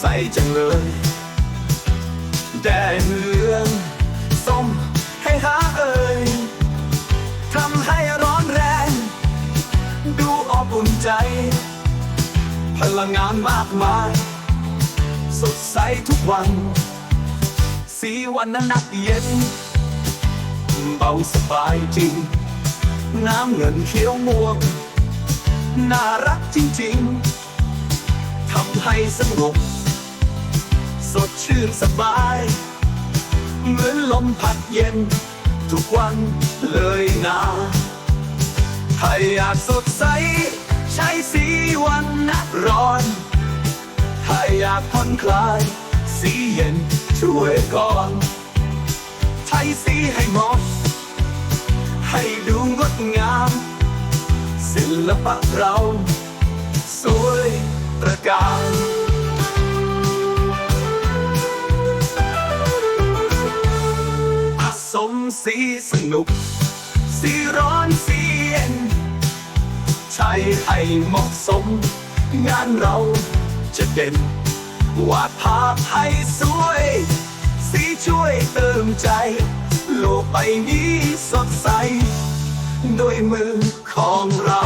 ใสจังเลยแดงเหลืองส้มให้หาเอ่ยทำให้ร้อนแรง ดูอบอุ่นใจ พลังงานมากมาย สดใสทุกวัน สีวันนั้นหนักเย็น เบาสบายจริง น้ำเงินเขียวม่วง น่ารักจริง ๆทำให้สงบ สดชื่นสบาย เหมือนลมพัดเย็น ทุกวันเลยนะถ้าอยากสดใส ใช้สีวันนักร้อน ถ้าอยากผ่อนคลาย สีเย็นช่วยก่อน ใช้สีให้เหมาะให้ดูงดงาม ศิลปะเรา สวยตระการ มสีสนุก สีร้อนสีเย็นใช้ให้เหมาะสม งานเราจะเด่นวาดภาพให้สวย สีช่วยเติมใจ โลกใบนี้สดใส ด้วยมือของเรา